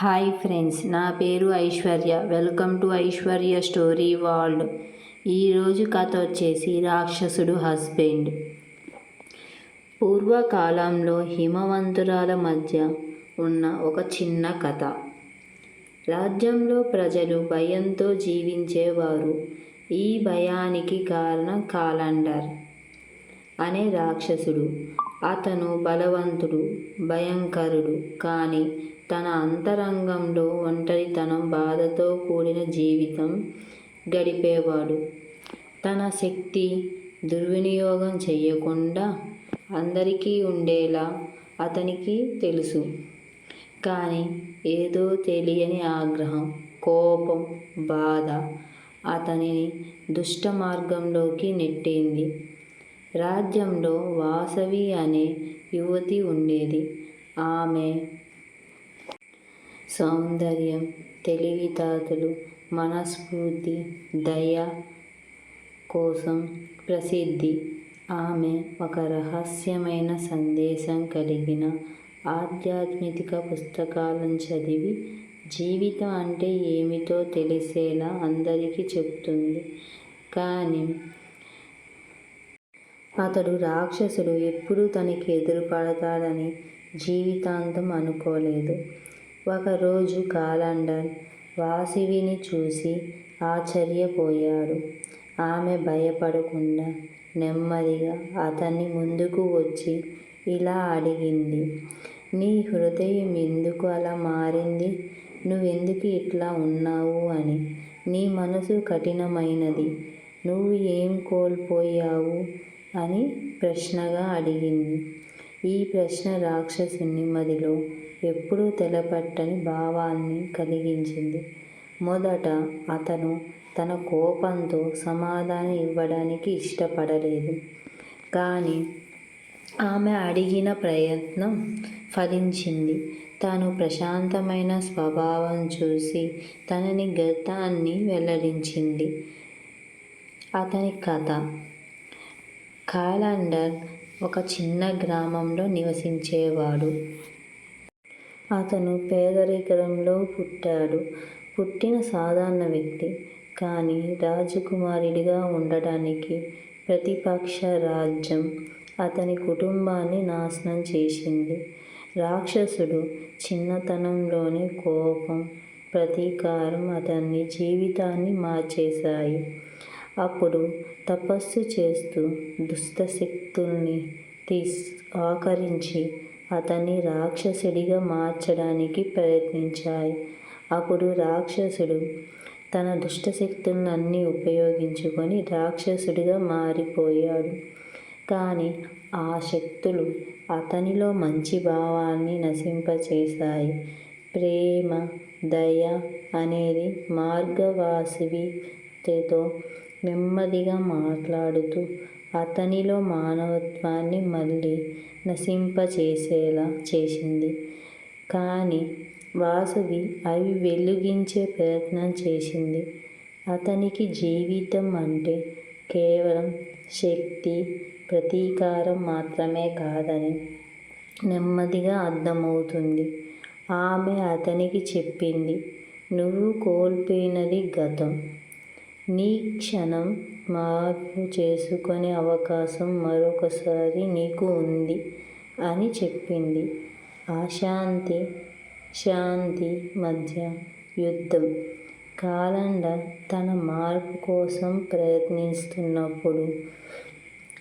Hi friends నా పేరు Aishwarya. Welcome to Aishwarya story world. ఈరోజు కథ వచ్చేసి రాక్షసుడు హస్బెండ్. పూర్వకాలంలో హిమవంతురాల మధ్య ఉన్న ఒక చిన్న కథ. రాజ్యంలో ప్రజలు భయంతో జీవించేవారు. ఈ భయానికి కారణం కాలండర్ అనే రాక్షసుడు. అతను బలవంతుడు భయంకరుడు కానీ తన అంతరంగంలో ఒంటరితనం బాధతో కూడిన జీవితం గడిపేవాడు. తన శక్తి దుర్వినియోగం చేయకుండా అందరికీ ఉండేలా అతనికి తెలుసు. కానీ ఏదో తెలియని ఆగ్రహం కోపం బాధ అతనిని దుష్ట మార్గంలోకి నెట్టింది. రాజ్యంలో వాసవి అనే యువతి ఉండేది. ఆమె సౌందర్యం తెలివితేటలు మనస్ఫూర్తి దయ కోసం ప్రసిద్ధి. ఆమె ఒక రహస్యమైన సందేశం కలిగిన ఆధ్యాత్మిక పుస్తకాలను చదివి జీవితం అంటే ఏమిటో తెలిసేలా అందరికీ చెప్తుంది కానీ అతడు రాక్షసుడు ఎప్పుడూ తనకి ఎదురుపడతాడని జీవితాంతం అనుకోలేదు. ఒకరోజు కాలండర్ వాసివిని చూసి ఆశ్చర్యపోయాడు. ఆమె భయపడకుండా నెమ్మదిగా అతన్ని ముందుకు వచ్చి ఇలా అడిగింది నీ హృదయం ఎందుకు అలా మారింది? నువ్వెందుకు ఇట్లా ఉన్నావు? అని. నీ మనసు కఠినమైనది. నువ్వు ఏం కోల్పోయావు? అని ప్రశ్నగా అడిగింది. ఈ ప్రశ్న రాక్షసుని మదిలో ఎప్పుడూ తెలపట్టని భావాన్ని కలిగించింది. మొదట అతను తన కోపంతో సమాధానం ఇవ్వడానికి ఇష్టపడలేదు. కానీ ఆమె అడిగిన ప్రయత్నం ఫలించింది. తాను ప్రశాంతమైన స్వభావం చూసి తనని గతాన్ని వెల్లడించింది. అతని కథ. కాలండర్ ఒక చిన్న గ్రామంలో నివసించేవాడు. అతను పేదరికంలో పుట్టాడు. పుట్టిన సాధారణ వ్యక్తి. కానీ రాజకుమారుడిగా ఉండడానికి ప్రతిపక్ష రాజ్యం అతని కుటుంబాన్ని నాశనం చేసింది. రాక్షసుడు చిన్నతనంలోనే కోపం ప్రతీకారం అతన్ని జీవితాన్ని మార్చేశాయి. అప్పుడు తపస్సు చేస్తూ దుష్టశక్తుల్ని తీస్ ఆకరించి అతన్ని రాక్షసుడిగా మార్చడానికి ప్రయత్నించాయి. అప్పుడు రాక్షసుడు తన దుష్టశక్తులన్నీ ఉపయోగించుకొని రాక్షసుడిగా మారిపోయాడు. కానీ ఆ శక్తులు అతనిలో మంచి భావాన్ని నశింపచేశాయి. ప్రేమ దయ అనేది మార్గవాసివితో నెమ్మదిగా మాట్లాడుతూ అతనిలో మానవత్వాన్ని మళ్ళీ నశింపచేసేలా చేసింది. కానీ వాసవి అవి వెలిగించే ప్రయత్నం చేసింది. అతనికి జీవితం అంటే కేవలం శక్తి ప్రతీకారం మాత్రమే కాదని నెమ్మదిగా అర్థమవుతుంది. ఆమె అతనికి చెప్పింది నువ్వు కోల్పోయినది గతం. నీ క్షణం మార్పు చేసుకునే అవకాశం మరొకసారి నీకు ఉంది అని చెప్పింది. అశాంతి శాంతి మధ్య యుద్ధం. కాలండర్ తన మార్పు కోసం ప్రయత్నిస్తున్నప్పుడు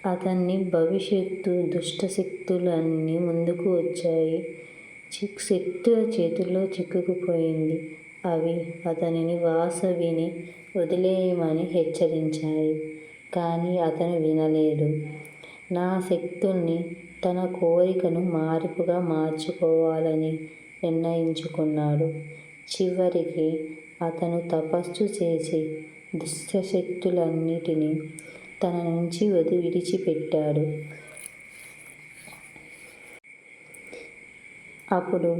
అతన్ని భవిష్యత్తు దుష్టశక్తులన్నీ ముందుకు వచ్చాయి. శక్తుల చేతుల్లో చిక్కుకుపోయింది. అవి అతనిని వాసవిని వదిలేయమని హెచ్చరించాయి. కానీ అతను వినలేదు. నా శక్తుల్ని తన కోరికను మార్పుగా మార్చుకోవాలని నిర్ణయించుకున్నాడు. చివరికి అతను తపస్సు చేసి దుష్టశక్తులన్నిటినీ తన నుంచి వది విడిచిపెట్టాడు. అప్పుడు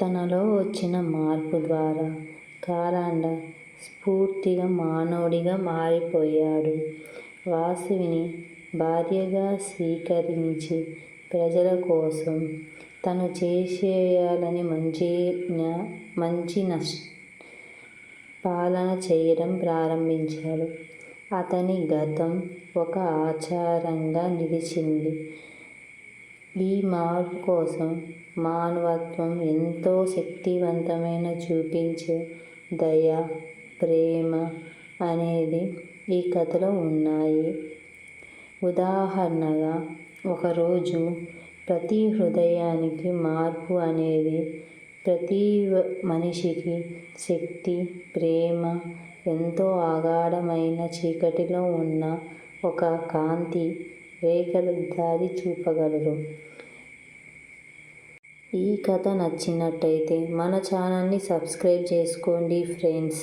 తనలో వచ్చిన మార్పు ద్వారా కాలాండ స్ఫూర్తిగా మానవుడిగా మారిపోయాడు. వాసువిని భార్యగా స్వీకరించి ప్రజల కోసం తను చేసేయాలని మంచి మంచి నష్ పాలన చేయడం ప్రారంభించాడు. అతని గతం ఒక ఆచారంగా నిలిచింది. ఈ మార్పు కోసం మానవత్వం ఎంతో శక్తివంతమైన చూపించే దయ ప్రేమ అనేది ఈ కథలో ఉన్నాయి. ఉదాహరణగా ఒకరోజు ప్రతి హృదయానికి మార్పు అనేది ప్రతి మనిషికి శక్తి ప్రేమ ఎంతో అగాఢమైన చీకటిలో ఉన్న ఒక కాంతి రేఖలు దారి చూపగలరు. ఈ కథ నచ్చినట్టయితే మన ఛానల్ని సబ్స్క్రైబ్ చేసుకోండి ఫ్రెండ్స్.